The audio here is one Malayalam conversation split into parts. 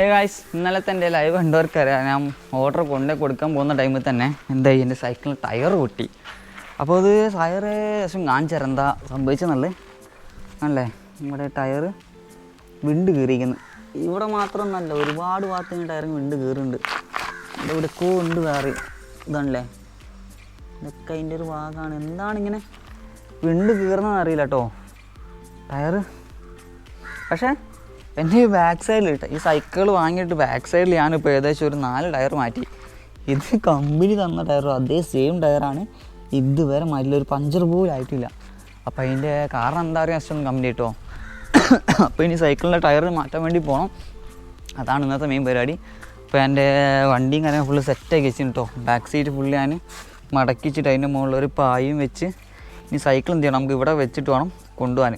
ഹേ ഗായ്സ് ഇന്നലെ തന്നെ ലൈവ് കണ്ടവർക്കറിയാം. ഞാൻ ഓർഡർ കൊണ്ട് കൊടുക്കാൻ പോകുന്ന ടൈമിൽ തന്നെ എന്താ എന്റെ സൈക്കിളിന് ടയർ പൊട്ടി. അപ്പോൾ അത് ടയർ ശേഷം കാണിച്ചു എന്താ സംഭവിച്ചെന്നുള്ളത്. അല്ലേ നമ്മുടെ ടയർ വിണ്ട് കീറിയിരിക്കുന്നു. ഇവിടെ മാത്രമൊന്നല്ല ഒരുപാട് ഭാഗത്ത് ടയർ വിണ്ട് ഇവിടെ ഇവിടെക്കോ ഉണ്ട് വേറെ ഇതാണല്ലേ? ഇതൊക്കെ അതിന്റെ ഒരു ഭാഗമാണ്. എന്താണ് ഇങ്ങനെ വിണ്ട് കീറുന്നതെന്ന് അറിയില്ല കേട്ടോ. ടയർ പക്ഷേ എന്റെ ഈ ബാക്ക് സൈഡിൽ ഇട്ട ഈ സൈക്കിൾ വാങ്ങിയിട്ട് ബാക്ക് സൈഡിൽ ഞാനിപ്പോൾ ഏകദേശം ഒരു നാല് ടയർ മാറ്റി. ഇത് കമ്പനി തന്ന ടയറും അതേ സെയിം ടയറാണ് ഇതുവരെ മാറ്റില്ല ഒരു പഞ്ചർ പോലും ആയിട്ടില്ല. അപ്പോൾ അതിന്റെ കാരണം എന്താ പറയുക അച്ഛൻ കമ്പനി കിട്ടുമോ അപ്പോൾ ഇനി സൈക്കിളിന്റെ ടയർ മാറ്റാൻ വേണ്ടി പോകണം അതാണ് ഇന്നത്തെ മെയിൻ പരിപാടി. അപ്പോൾ എന്റെ വണ്ടിയും കാര്യങ്ങൾ ഫുള്ള് സെറ്റാക്കി വെച്ചിട്ടുണ്ട് കേട്ടോ ബാക്ക് സീറ്റ് ഫുള്ള് ഞാൻ മടക്കിച്ചിട്ട് അതിന്റെ മുകളിൽ ഒരു പായും വെച്ച് ഇനി സൈക്കിൾ എന്ത് ചെയ്യണം? നമുക്ക് ഇവിടെ വെച്ചിട്ട് വേണം കൊണ്ടുപോകാൻ.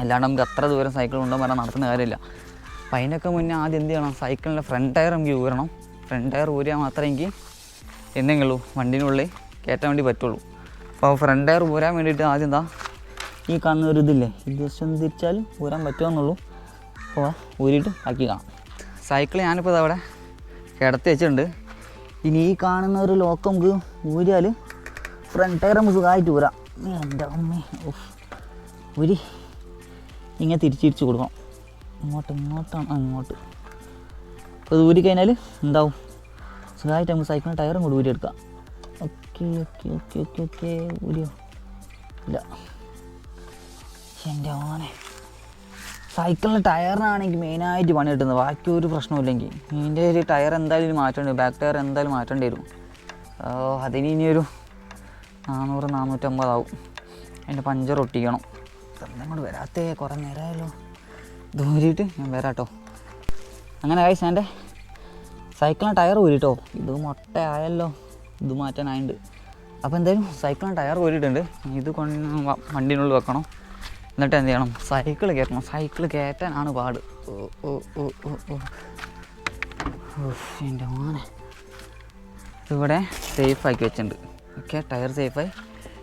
അല്ലാണ്ട് നമുക്ക് അത്ര ദൂരം സൈക്കിൾ കൊണ്ടുപോകാൻ പറഞ്ഞാൽ നടത്തുന്ന കാര്യമില്ല. അപ്പം അതിനൊക്കെ മുന്നേ ആദ്യം എന്ത് ചെയ്യണം? സൈക്കിളിന്റെ ഫ്രണ്ട് ടയർ നമുക്ക് ഊരണം. ഫ്രണ്ട് ടയർ ഊരിയാൽ മാത്രമേ എനിക്ക് എന്തെങ്കിലും വണ്ടിനുള്ളിൽ കയറ്റാൻ വേണ്ടി പറ്റുള്ളൂ. അപ്പോൾ ഫ്രണ്ട് ടയർ ഊരാൻ വേണ്ടിയിട്ട് ആദ്യം എന്താ? ഈ കാണുന്ന ഒരു ഇതില്ലേ? ഇത് ജസ്റ്റ് തിരിച്ചാലും ഊരാൻ പറ്റുമെന്നുള്ളൂ അപ്പോൾ ഊരിയിട്ട് ആക്കി കാണാം. സൈക്കിൾ ഞാനിപ്പോൾ അവിടെ കിടത്തി വെച്ചിട്ടുണ്ട്. ഇനി ഈ കാണുന്ന ഒരു ലോക്ക് നമുക്ക് ഊരിയാൽ ഫ്രണ്ട് ടയർ നമുക്ക് സുഖമായിട്ട് ഊരാം. എന്റെ അമ്മേ. ഊരി. ഇങ്ങനെ തിരിച്ച് തിരിച്ച് കൊടുക്കണം. ഇങ്ങോട്ട് ഇങ്ങോട്ടാണ് അങ്ങോട്ട്. അപ്പോൾ ഇത് ഊരി കഴിഞ്ഞാൽ എന്താവും? സുഖമായിട്ട് നമുക്ക് സൈക്കിളിന് ടയറും കൂടി ഊരിയെടുക്കാം okay okay okay okay okay. ഊരിയോ? ഇല്ല. എന്റെ ഓനെ സൈക്കിളിന്റെ ടയറിനാണെങ്കിൽ മെയിനായിട്ട് പണി കിട്ടുന്നത് ബാക്കി ഒരു പ്രശ്നമില്ലെങ്കിൽ ഇതിന്റെ ഒരു ടയർ എന്തായാലും മാറ്റേണ്ടി വരും. ബാക്ക് ടയർ എന്തായാലും മാറ്റേണ്ടി വരും. അതിന് ഇനിയൊരു നാനൂറ് നാനൂറ്റമ്പതാവും. അതിന്റെ പഞ്ചർ ഒട്ടിക്കണം. ഇങ്ങോട്ട് വരാത്തേ കുറേ നേരമായല്ലോ ദൂരിയിട്ട് ഞാൻ വരാട്ടോ. അങ്ങനെ കഴിച്ച എന്റെ സൈക്കിളിന് ടയർ ഊരിട്ടോ. ഇത് മൊട്ടയായല്ലോ. ഇത് മാറ്റാനായുണ്ട്. അപ്പോൾ എന്തായാലും സൈക്കിളിന് ടയർ ഊരിയിട്ടുണ്ട്. ഇത് കൊണ്ട് വണ്ടീനുള്ളിൽ വെക്കണം. എന്നിട്ട് എന്ത് ചെയ്യണം? സൈക്കിൾ കയറ്റണം. സൈക്കിൾ കയറ്റാനാണ് പാട്. ഓ ഓ ഓ ഓ ഓ. എന്റെ മോനെ. ഇവിടെ സേഫ് ആക്കി വെച്ചിട്ടുണ്ട്. ഓക്കെ ടയർ സേഫായി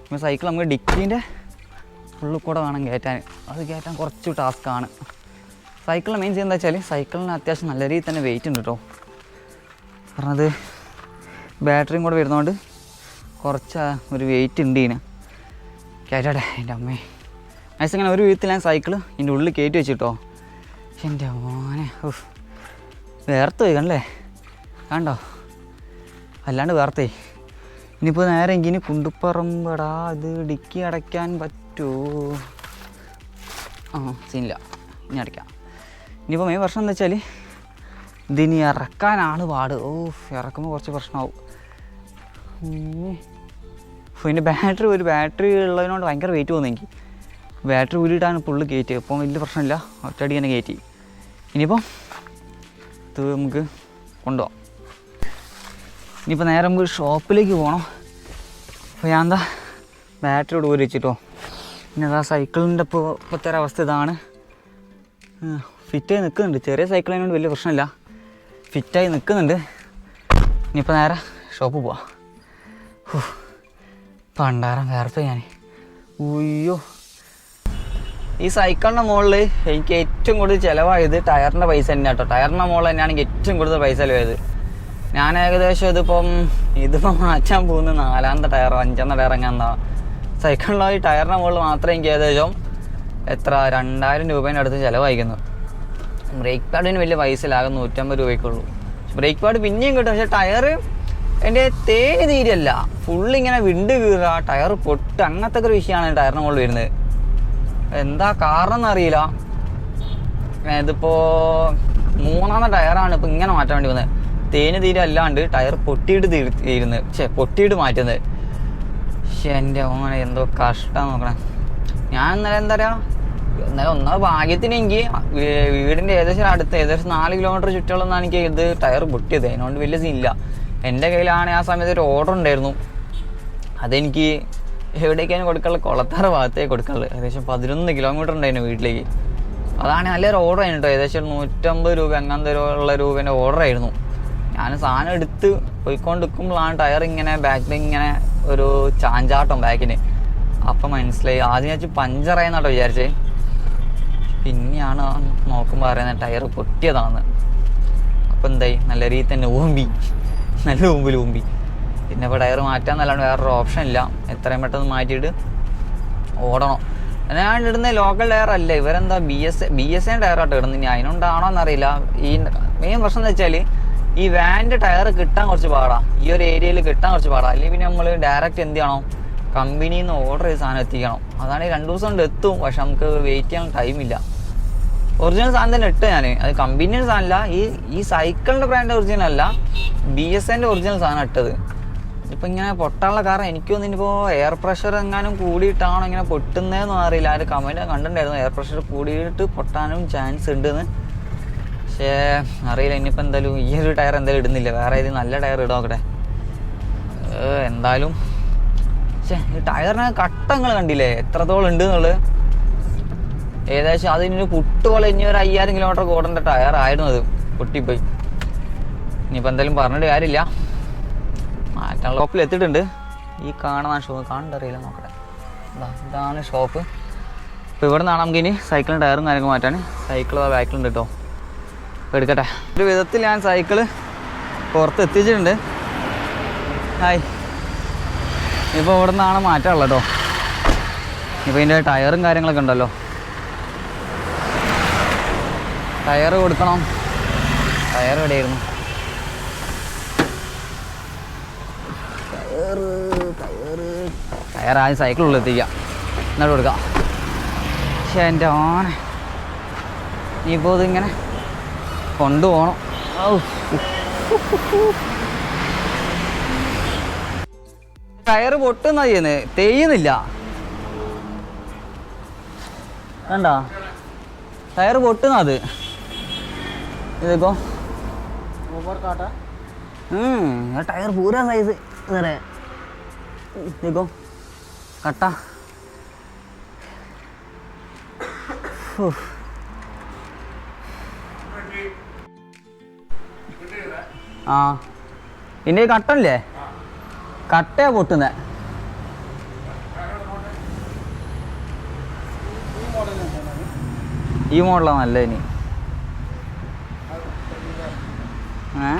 ഇപ്പോൾ സൈക്കിൾ നമുക്ക് ഡിക്കീന്റെ ഉള്ളിൽ കൂടെ വേണം കയറ്റാൻ. അത് കയറ്റാൻ കുറച്ച് ടാസ്ക്കാണ്. സൈക്കിളിന്റെ മെയിൻ ചെയ്യുന്നത് വെച്ചാൽ സൈക്കിളിന് അത്യാവശ്യം നല്ല രീതിയിൽ തന്നെ വെയിറ്റ് ഉണ്ട് കേട്ടോ കാരണം അത് ബാറ്ററിയും കൂടെ വരുന്നതുകൊണ്ട് കുറച്ച് ഒരു വെയിറ്റ് ഉണ്ട് ഇതിന്. കയറ്റാടെ എന്റെ അമ്മേ. നൈസ് ഇങ്ങനെ ഒരു വിധത്തിൽ ഞാൻ സൈക്കിൾ ഇതിന്റെ ഉള്ളിൽ കയറ്റി വെച്ചിട്ടോ എന്റെ മോനെ വേർത്ത് പോയി കണ്ടല്ലേ? കണ്ടോ? അല്ലാണ്ട് വേർത്തേ ഇനിയിപ്പോൾ നേരെ ഇങ്ങനെ കുണ്ടുപ്പറമ്പടാ ഇത് ഡിക്കി അടയ്ക്കാൻ പറ്റുമോ ആ സീനില്ല. ഇനി അടയ്ക്കാം. ഇനിയിപ്പോൾ മെയിൻ പ്രശ്നം എന്താ വെച്ചാൽ ഇതിനി ഇറക്കാനാണ് പാട്. ഓ ഇറക്കുമ്പോൾ കുറച്ച് പ്രശ്നമാവും പിന്നെ ബാറ്ററി ഒരു ബാറ്ററി ഉള്ളതിനോട് ഭയങ്കര വെയിറ്റ് പോകുന്നെങ്കിൽ ബാറ്ററി ഊരിയിട്ടാണ് പുള്ളി കയറ്റി അപ്പം വലിയ പ്രശ്നമില്ല. ഒറ്റയടി തന്നെ കയറ്റി ഇനിയിപ്പം ഇത് നമുക്ക് കൊണ്ടുപോകാം ഇനിയിപ്പോൾ നേരെ നമുക്ക് ഷോപ്പിലേക്ക് പോകണം അപ്പോൾ ഞാൻ എന്താ ബാറ്ററി ഇവിടെ ഊരിച്ചിട്ടോ പിന്നെ അതാ സൈക്കിളിന്റെ ഇപ്പോൾ ഇപ്പോഴത്തെ ഒരു അവസ്ഥ ഇതാണ്. ഫിറ്റായി നിൽക്കുന്നുണ്ട് ചെറിയ സൈക്കിളിനോട് വലിയ പ്രശ്നമില്ല. ഫിറ്റായി നിൽക്കുന്നുണ്ട് ഇനിയിപ്പോൾ നേരെ ഷോപ്പ് പോവാം. പണ്ടാരം വേർപ്പ് ഞാൻ ഉയ്യോ. ഈ സൈക്കിളിന്റെ മുകളിൽ എനിക്ക് ഏറ്റവും കൂടുതൽ ചിലവായത് ടയറിന്റെ പൈസ തന്നെയാണ് കേട്ടോ ടയറിന്റെ മുകളിൽ തന്നെയാണെങ്കിൽ ഏറ്റവും കൂടുതൽ പൈസ ചിലവായത്. ഞാൻ ഏകദേശം ഇതിപ്പം ഇതിപ്പോൾ മാറ്റാൻ പോകുന്ന നാലാമത്തെ ടയറോ അഞ്ചാമത്തെ ടയർ എങ്ങനെ എന്താ? സൈക്കിളിലോ ഈ ടയറിന് മുകളിൽ മാത്രമേ എനിക്ക് ഏകദേശം എത്ര? രണ്ടായിരം രൂപേന്റെ അടുത്ത് ചിലവായിരിക്കുന്നു ബ്രേക്ക് പാഡിന് വലിയ പൈസ ലാകും നൂറ്റമ്പത് രൂപയ്ക്കുള്ളൂ ബ്രേക്ക് പാഡ് പിന്നെയും കിട്ടും പക്ഷേ ടയർ എന്റെ തേന് തീരല്ല ഫുള്ളിങ്ങനെ വിണ്ട് കീറുക ടയർ പൊട്ട്. അങ്ങനത്തെ ഒരു വിഷയമാണ് ടയറിന് മുകളിൽ വരുന്നത്. എന്താ കാരണം എന്നറിയില്ല. ഇതിപ്പോൾ മൂന്നാമത്തെ ടയറാണ് ഇപ്പോൾ ഇങ്ങനെ മാറ്റാൻ വേണ്ടി വന്നത്. തേന് തീരെ അല്ലാണ്ട് ടയർ പൊട്ടിയിട്ട് തീർ തീരുന്നത്. പക്ഷേ പൊട്ടിയിട്ട് മാറ്റുന്നത് പക്ഷെ എന്റെ ഓനെ എന്തോ കഷ്ടം നോക്കണേ. ഞാൻ ഇന്നലെ എന്താ പറയുക ഇന്നലെ ഒന്നാമത് ഭാഗ്യത്തിന് എനിക്ക് വീടിന്റെ ഏകദേശം അടുത്ത് ഏകദേശം നാല് കിലോമീറ്റർ ചുറ്റളന്നാണ് എനിക്ക് ഇത് ടയർ പൊട്ടിയത്. അതിനോണ്ട് വലിയ സീനില്ല എന്റെ കയ്യിലാണ് ആ സമയത്ത് ഒരു ഓർഡർ ഉണ്ടായിരുന്നു. അതെനിക്ക് എവിടേക്കാണ് കൊടുക്കാനുള്ളത്? കൊളത്താറ ഭാഗത്തേക്ക് കൊടുക്കാനുള്ളത്. ഏകദേശം പതിനൊന്ന് കിലോമീറ്റർ ഉണ്ടായിരുന്നു വീട്ടിലേക്ക്. അതാണ് നല്ലൊരു ഓർഡർ ആയിരുന്നു കേട്ടോ. ഏകദേശം നൂറ്റമ്പത് രൂപ അങ്ങനത്തെ ഉള്ള രൂപേന്റെ ഓർഡർ ആയിരുന്നു. ഞാൻ സാധനം എടുത്ത് പോയിക്കൊണ്ട് നിൽക്കുമ്പോഴാണ് ടയർ ഇങ്ങനെ ബാക്കിൽ ഇങ്ങനെ ഒരു ചാഞ്ചാട്ടം ബാക്കിന് അപ്പം മനസ്സിലായി. ആദ്യം വെച്ച് പഞ്ചറായെന്നാട്ടോ വിചാരിച്ചേ. പിന്നെയാണ് നോക്കുമ്പോൾ അറിയുന്നത് ടയർ പൊട്ടിയതാണെന്ന്. അപ്പം എന്തായി? നല്ല രീതിയിൽ തന്നെ ഊമ്പി. നല്ല ഊമ്പിൽ ഊമ്പി. പിന്നെ ഇപ്പോൾ ടയർ മാറ്റാൻ നല്ലതാണ്. വേറൊരു ഓപ്ഷൻ ഇല്ല. എത്രയും പെട്ടെന്ന് മാറ്റിയിട്ട് ഓടണം. ഞാൻ ഇടുന്ന ലോക്കൽ ടയർ അല്ല. ഇവരെന്താ B S B S A ടയറായിട്ട് ഇടുന്നത് ഇനി അതിനുണ്ടാണോ എന്നറിയില്ല ഈ മെയിൻ പ്രശ്നം എന്ന് വെച്ചാൽ ഈ വാന്റെ ടയർ കിട്ടാൻ കുറച്ച് പാടാ. ഈ ഒരു ഏരിയയിൽ കിട്ടാൻ കുറച്ച് പാടാ. അല്ലെങ്കിൽ പിന്നെ നമ്മൾ ഡയറക്റ്റ് എന്ത് ചെയ്യണം? കമ്പനിയിൽ നിന്ന് ഓർഡർ ചെയ്ത് സാധനം എത്തിക്കണം. അതാണ് രണ്ടു ദിവസം കൊണ്ട് എത്തും. പക്ഷെ നമുക്ക് വെയിറ്റ് ചെയ്യാൻ ടൈമില്ല ഒറിജിനൽ സാധനം തന്നെ ഇട്ട് ഞാൻ അത് കമ്പനിയുടെ സാധനമല്ല ഈ ഈ സൈക്കിളിന്റെ ബ്രാൻഡ് ഒറിജിനൽ അല്ല. ബി എസ് എന്റെ ഒറിജിനൽ സാധനം ഇട്ടത്. ഇപ്പം ഇങ്ങനെ പൊട്ടാനുള്ള കാരണം എനിക്കൊന്നും ഇനിയിപ്പോൾ എയർ പ്രഷർ എങ്ങാനും കൂടിയിട്ടാണോ ഇങ്ങനെ പൊട്ടുന്നതെന്നും അറിയില്ല. ആ ഒരു കമന്റ് കണ്ടിട്ടുണ്ടായിരുന്നു. എയർ പ്രഷർ കൂടിയിട്ട് പൊട്ടാനും ചാൻസ് ഉണ്ടെന്ന്. പക്ഷേ അറിയില്ല ഇനിയിപ്പോൾ എന്തായാലും ഈ ഒരു ടയർ എന്തായാലും ഇടുന്നില്ല. വേറെ ഇത് നല്ല ടയർ ഇടാൻ നോക്കട്ടെ. എന്തായാലും പക്ഷേ ഈ ടയറിന് കട്ടങ്ങൾ കണ്ടില്ലേ? എത്രത്തോളം ഉണ്ട് എന്നുള്ളത്. ഏകദേശം അതിനൊരു പുട്ടുപോലെ ഇനി ഒരു അയ്യായിരം കിലോമീറ്റർ ഓടേണ്ട ടയർ ആയിരുന്നു അത്. പൊട്ടിപ്പോയി. ഇനിയിപ്പോൾ എന്തായാലും പറഞ്ഞിട്ട് കാര്യമില്ല. മാറ്റാനുള്ള ഷോപ്പിൽ എത്തിയിട്ടുണ്ട്. ഈ കാണുന്ന ഷോപ്പ് കാണണ്ടറിയില്ല നോക്കട്ടെ. ഇതാ ഇതാണ് ഷോപ്പ്. അപ്പോൾ ഇവിടെ നിന്നാണ് നമുക്ക് ഇനി സൈക്കിളിന്റെ ടയറും കാര്യങ്ങൾ മാറ്റാൻ. സൈക്കിൾ ബാക്കിലുണ്ട് കേട്ടോ എടുക്കട്ടെ. ഒരു വിധത്തിൽ ഞാൻ സൈക്കിൾ പുറത്ത് എത്തിച്ചിട്ടുണ്ട് ഹായ്. ഇപ്പോൾ ഇവിടെ നിന്നാണ് മാറ്റാനുള്ളത് കേട്ടോ ഇപ്പോൾ ഇതിന്റെ ടയറും കാര്യങ്ങളൊക്കെ ഉണ്ടല്ലോ. ടയർ കൊടുക്കണം. ടയർ എവിടെയായിരുന്നു? ടയർ ടയർ ടയർ ആദ്യം സൈക്കിളുള്ളിൽ എത്തിക്കാം എന്നിട്ട് കൊടുക്കാം. പക്ഷേ എന്റെ ഓനെ ഇനിയിപ്പോൾ ഇതിങ്ങനെ കൊണ്ടുപോകണം. ടയറ് പൊട്ടുന്ന ചെയ്യുന്നത് തെയ്യുന്നില്ല വേണ്ട ടയറ് പൊട്ടുന്ന അത്. ഇതേക്കോ ടയർ പൂരാ സൈസ് ഇതേ കട്ട. ഓഹ് ആ. ഇതിന്റെ കട്ടല്ലേ കട്ടയാ പൊട്ടുന്നേ. ഈ മോഡലാണ് നല്ല ഇനി. ഏ?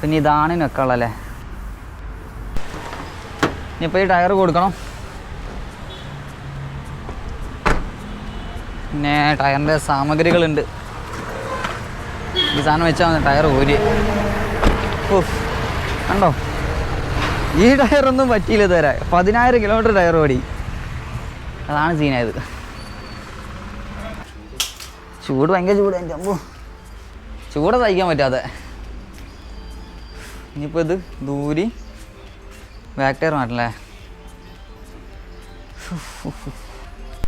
പിന്നെ ഇതാണ് ഉള്ളല്ലേ ഇനിയിപ്പോൾ ഈ ടയർ കൊടുക്കണം. പിന്നെ ടയറിന്റെ സാമഗ്രികളുണ്ട്. ഈ സാധനം വെച്ചാൽ മതി ടയർ ഊരി. കണ്ടോ? ഈ ടയറൊന്നും പറ്റിയില്ല തരാ പതിനായിരം കിലോമീറ്റർ ടയർ ഓടി. അതാണ് സീനായത് ചൂട് ഭയങ്കര ചൂട് എന്റെ അമ്പോ ചൂട് സഹിക്കാൻ പറ്റാതെ. ഇനിയിപ്പോൾ ഇത് ദൂരി ബാക്ക് ടയർ മാറ്റല്ലേ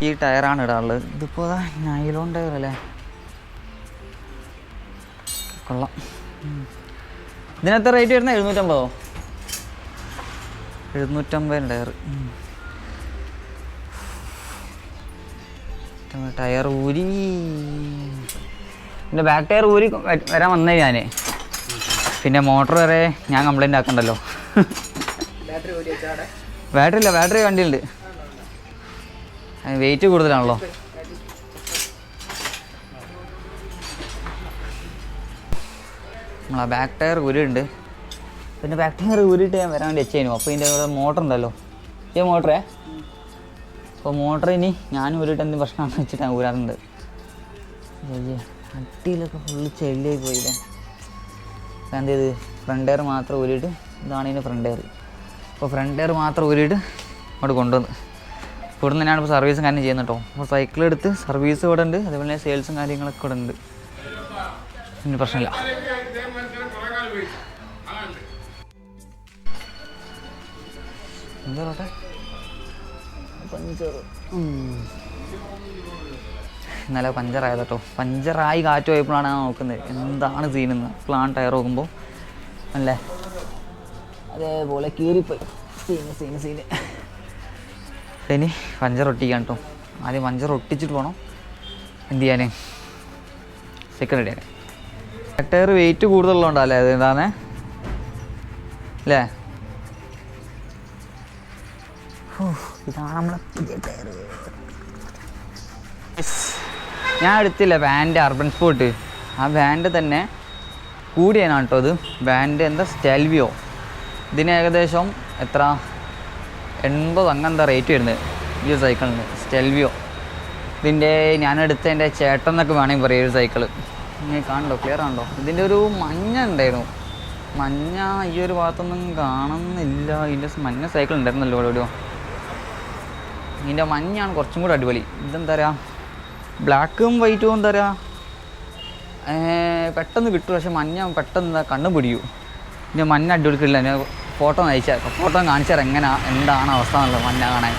ഈ ടയറാണ് ഇടാനുള്ളത്. ഇതിപ്പോൾ നൈലോൺ ടയർ അല്ലേ? കൊള്ളാം. ഇതിനകത്ത് റേറ്റ് വരുന്നത് എഴുന്നൂറ്റമ്പതോ? എഴുന്നൂറ്റമ്പത് ടയർ ടയർ ഊരി. എന്റെ ബാക്ക് ടയർ ഊരി വരാൻ വന്നേ ഞാൻ പിന്നെ മോട്ടർ വരെ ഞാൻ കംപ്ലൈന്റ് ആക്കണ്ടല്ലോ. ബാറ്ററി ഇല്ല ബാറ്ററി വണ്ടിയുണ്ട് വെയിറ്റ് കൂടുതലാണല്ലോ. നമ്മളാ ബാക്ക് ടയർ ഉരുണ്ട് പിന്നെ ബാക്ക് ടയർ ഉരുട്ട് ഞാൻ വരാൻ വേണ്ടി വെച്ചേനു. അപ്പോൾ ഇതിന്റെ കൂടെ മോട്ടർ ഉണ്ടല്ലോ. ഈ മോട്ടറേ അപ്പോൾ മോട്ടർ ഇനി ഞാനും ഉരുട്ട് എന്ത് പ്രശ്നമാണെന്ന് വെച്ചിട്ട് ഞാൻ ഊരാറുണ്ട്. അട്ടിയിലൊക്കെ ഫുള്ള് ചെള്ളിയായി പോയില്ലേ. ഞാൻ എന്ത് ചെയ്ത്? ഫ്രണ്ട് ടയർ മാത്രം ഊരിയിട്ട് ഇതാണ് ഇതിന്റെ ഫ്രണ്ട് ടയർ അപ്പോൾ ഫ്രണ്ട് ടയർ മാത്രം ഊരിയിട്ട് അങ്ങോട്ട് കൊണ്ടുവന്ന്. ഇവിടെ നിന്ന് തന്നെയാണ് ഇപ്പോൾ സർവീസും കാര്യം ചെയ്യുന്നത് കേട്ടോ. അപ്പോൾ സൈക്കിൾ എടുത്ത് സർവീസ് ഇവിടെ ഉണ്ട്. അതേപോലെ സെയിൽസും കാര്യങ്ങളൊക്കെ ഇവിടെ ഉണ്ട്. പിന്നെ പ്രശ്നമില്ല. എന്താ പറയട്ടെ ഇന്നലെ പഞ്ചറായത് കേട്ടോ പഞ്ചറായി കാറ്റ് പോയപ്പോഴാണ് ഞാൻ നോക്കുന്നത്. എന്താണ് സീനെന്ന് പ്ലാൻ ടയർ നോക്കുമ്പോൾ അല്ലേ? അതേപോലെ കീറിപ്പോയി. സീന് സീന് സീന് ഇനി പഞ്ചർ ഒട്ടിക്കാൻ കേട്ടോ ആദ്യം പഞ്ചർ ഒട്ടിച്ചിട്ട് പോകണം എന്ത് ചെയ്യാൻ? സെക്കൻഡ് ഇടാൻ ടയർ വെയിറ്റ് കൂടുതലുള്ളതുകൊണ്ടല്ലേ അത് എന്താണേ അല്ലേ? ഇതാണ് നമ്മളെ ഞാൻ എടുത്തില്ല വാന്റെ അർബൻ സ്പോട്ട് ആ വാന്റെ തന്നെ കൂടിയാണ് കേട്ടോ അത് വാന്റെ എന്താ സ്റ്റെൽവിയോ ഇതിന് ഏകദേശം എത്ര? എൺപത് അങ്ങനത്തെ റേറ്റ് വരുന്നത് ഈ ഒരു സൈക്കിളിന് സ്റ്റെൽവിയോ ഇതിന്റെ ഞാനെടുത്ത എന്റെ ചേട്ടൻ എന്നൊക്കെ വേണമെങ്കിൽ പറയാം ഒരു സൈക്കിൾ ഇങ്ങനെ കാണണ്ടോ? ക്ലിയർ ആണല്ലോ ഇതിന്റെ ഒരു മഞ്ഞ ഉണ്ടായിരുന്നു. മഞ്ഞ ഈ ഒരു ഭാഗത്തൊന്നും കാണുന്നില്ല. ഇതിന്റെ മഞ്ഞ സൈക്കിൾ ഉണ്ടായിരുന്നല്ലോ എവിടെയോ. ഇതിന്റെ മഞ്ഞാണ് കുറച്ചും കൂടെ അടിപൊളി. ഇതെന്താ പറയുക ബ്ലാക്കും വൈറ്റും എന്താ പറയുക പെട്ടെന്ന് കിട്ടും പക്ഷെ മഞ്ഞ പെട്ടെന്ന് കണ്ണു പിടിക്കൂ ഇതിന്റെ മഞ്ഞ അടിപൊളി കിട്ടില്ല എന്നെ ഫോട്ടോ അയച്ചാൽ ഫോട്ടോ കാണിച്ചാൽ എങ്ങനെ എന്താണ് അവസ്ഥ എന്നുള്ളത് മഞ്ഞ കാണാൻ.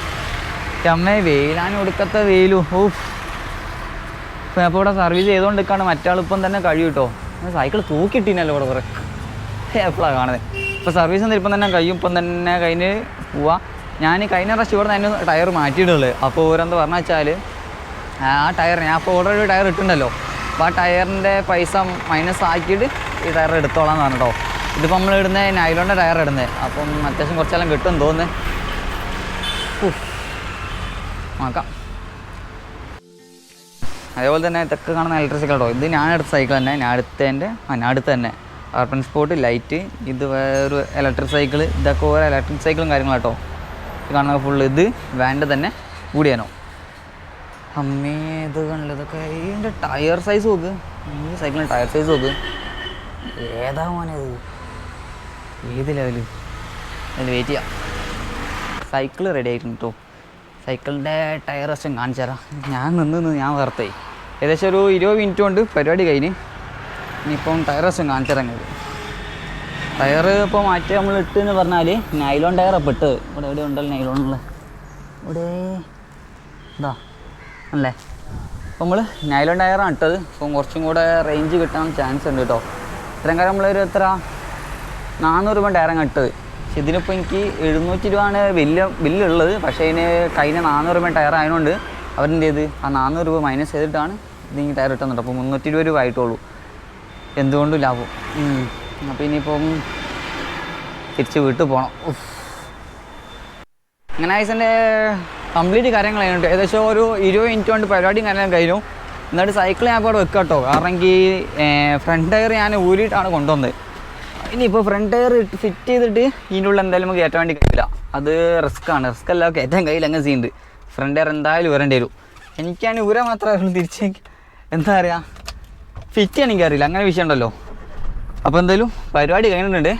അമ്മേ വെയിലാൻ കൊടുക്കത്ത വെയിലും. ഓ ഇപ്പം അപ്പോൾ ഇവിടെ സർവീസ് ചെയ്തുകൊണ്ടിരിക്കാണ് മറ്റാളിപ്പം തന്നെ കഴിയും കേട്ടോ സൈക്കിൾ തൂക്കിയിട്ടിനല്ലോ ഇവിടെ കുറേ. എപ്പോഴാണ് കാണുന്നത് ഇപ്പോൾ സർവീസ് ഇപ്പം തന്നെ കഴിയും. ഇപ്പം തന്നെ കഴിഞ്ഞ് പോവാ. ഞാൻ കഴിഞ്ഞ പ്രാവശ്യം ഇവിടെ നിന്ന് ടയർ മാറ്റിയിട്ടുള്ളത്. അപ്പോൾ ഓരെന്ത് പറഞ്ഞു വെച്ചാൽ ആ ടയർ ഞാൻ അപ്പോൾ ഓൾറെഡി ടയർ ഇട്ടുണ്ടല്ലോ അപ്പോൾ ആ ടയറിന്റെ പൈസ മൈനസ് ആക്കിയിട്ട് ഈ ടയർ എടുത്തോളാം എന്ന് പറഞ്ഞിട്ടോ. ഇതിപ്പോൾ നമ്മൾ ഇടുന്ന നൈലോണിന്റെ ടയർ ഇടുന്നത് അപ്പം അത്യാവശ്യം കുറച്ചെല്ലാം കിട്ടും തോന്നുന്നത് നോക്കാം. അതേപോലെ തന്നെ ഇതൊക്കെ കാണുന്ന ഇലക്ട്രിക് സൈക്കിൾ കേട്ടോ ഇത് ഞാൻ എടുത്ത സൈക്കിൾ തന്നെ. ഞാൻ എടുത്തതിന്റെ ആ ഞാൻ അടുത്ത് തന്നെ. അർബൻ സ്പോട്ട് ലൈറ്റ് ഇത് വേറൊരു ഇലക്ട്രിക് സൈക്കിൾ ഇതൊക്കെ ഓരോ ഇലക്ട്രിക് സൈക്കിളും കാര്യങ്ങളും കേട്ടോ ഇത് കാണുന്ന ഫുള്ള് ഇത് വാന്റെ തന്നെ കൂടിയാനോ അമ്മേ ഇത് കണ്ടില്ല? ഇതൊക്കെ ഇതിന്റെ ടയർ സൈസ് നോക്ക് ഈ സൈക്കിളിന്റെ ടയർ സൈസ് നോക്ക് ഏതാ മോനത് ഏത് ലെവൽ അതിൽ വെയിറ്റ് ചെയ്യാം. സൈക്കിൾ റെഡി ആയിട്ടുണ്ട് കേട്ടോ സൈക്കിളിന്റെ ടയർ വശം കാണിച്ചു തരാം. ഞാൻ നിന്ന് നിന്ന് ഞാൻ വേർത്തേ ഏകദേശം ഒരു ഇരുപത് മിനിറ്റ് കൊണ്ട് പരിപാടി കഴിഞ്ഞ് ഇനിയിപ്പം ടയർ വശം കാണിച്ചു തരാം നിങ്ങൾക്ക്. ടയർ ഇപ്പോൾ മാറ്റി നമ്മൾ ഇട്ട് എന്ന് പറഞ്ഞാൽ നൈലോൺ ടയർ അപ്പോൾ ഇട്ട് ഇവിടെ എവിടെ ഉണ്ടല്ലോ നൈലോൺ ഉള്ളത്. ഇവിടെ ഇതാ അല്ലേ? അപ്പോൾ നമ്മൾ നൈലോൺ ടയറാണ് ഇട്ടത്. അപ്പം കുറച്ചും കൂടെ റേഞ്ച് കിട്ടാൻ ചാൻസ് ഉണ്ട് കേട്ടോ ഇത്രയും കാലം നമ്മളൊരു എത്ര? നാനൂറ് രൂപ ടയറാണ് ഇട്ടത്. പക്ഷെ ഇതിനിപ്പോൾ എനിക്ക് എഴുന്നൂറ്റി രൂപയാണ് ബില്ല് ബില്ലുള്ളത് പക്ഷേ അതിന് കഴിഞ്ഞ നാനൂറ് രൂപ ടയർ ആയതുകൊണ്ട് അവരെന്ത് ചെയ്ത്? ആ നാനൂറ് രൂപ മൈനസ് ചെയ്തിട്ടാണ് ഇതിന് ടയർ ഇട്ടുന്നുണ്ട് അപ്പോൾ മുന്നൂറ്റി ഇരുപത് രൂപ ആയിട്ടുള്ളൂ. എന്തുകൊണ്ടും ലാഭം. അപ്പോൾ ഇനിയിപ്പം തിരിച്ച് വീട്ടിൽ പോകണം. അങ്ങനെ ഐസിന്റെ കംപ്ലീറ്റ് കാര്യങ്ങൾ കഴിഞ്ഞിട്ട് ഏകദേശം ഒരു ഇരുപത് മിനിറ്റ് കൊണ്ട് പരിപാടിയും കാര്യങ്ങളും കഴിഞ്ഞു. എന്നിട്ട് സൈക്കിൾ ഞാൻ ഇപ്പോൾ വെക്കാം കേട്ടോ കാരണം എനിക്ക് ഫ്രണ്ട് ടയർ ഞാൻ ഊരിയിട്ടാണ് കൊണ്ടുവന്നത്. ഇനിയിപ്പോൾ ഫ്രണ്ട് ടയർ ഫിറ്റ് ചെയ്തിട്ട് ഇതിന്റെ ഉള്ളിൽ എന്തായാലും നമുക്ക് കയറ്റാൻ വേണ്ടി കഴിയില്ല. അത് റിസ്ക് ആണ്. റിസ്ക് അല്ല കയറ്റാൻ കഴിയില്ല അങ്ങനെ സീനുണ്ട് ഫ്രണ്ട് ടയർ എന്തായാലും ഉരേണ്ടി വരും. എനിക്കാണ് ഉര മാത്രമേ തിരിച്ച്. എന്താ പറയുക ഫിറ്റ് എനിക്കറിയില്ല. അങ്ങനെ വിഷയം ഉണ്ടല്ലോ. അപ്പോൾ എന്തായാലും പരിപാടി കഴിഞ്ഞിട്ടുണ്ട്.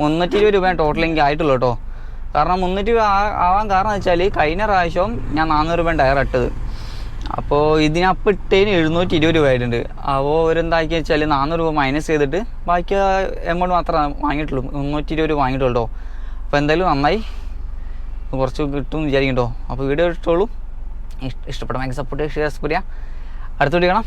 മുന്നൂറ്റി ഇരുപത് രൂപയാണ് ടോട്ടൽ എനിക്ക് ആയിട്ടുള്ളൂ കേട്ടോ കാരണം മുന്നൂറ്റി രൂപ ആവാൻ കാരണം വെച്ചാൽ കഴിഞ്ഞ പ്രാവശ്യം ഞാൻ നാനൂറ് രൂപ ടയർ ഇട്ടത്. അപ്പോൾ ഇതിനപ്പം ഇട്ടതിന് എഴുന്നൂറ്റി ഇരുപത് രൂപ ആയിട്ടുണ്ട്. അപ്പോൾ അവരെന്താക്കി വെച്ചാൽ നാനൂറ് രൂപ മൈനസ് ചെയ്തിട്ട് ബാക്കി എമൗണ്ട് മാത്രമേ വാങ്ങിയിട്ടുള്ളൂ. മുന്നൂറ്റി ഇരുപത് രൂപ വാങ്ങിയിട്ടുള്ളൂ കേട്ടോ അപ്പോൾ എന്തായാലും നന്നായി. കുറച്ച് കിട്ടും വിചാരിക്കും കേട്ടോ അപ്പോൾ വീഡിയോ ഇഷ്ടമുള്ളൂ. ഇഷ്ടപ്പെട്ട മാക്സ് സപ്പോർട്ട് ഷെയർ ചെയ്യാം. അടുത്ത വീഡിയോ കാണാം.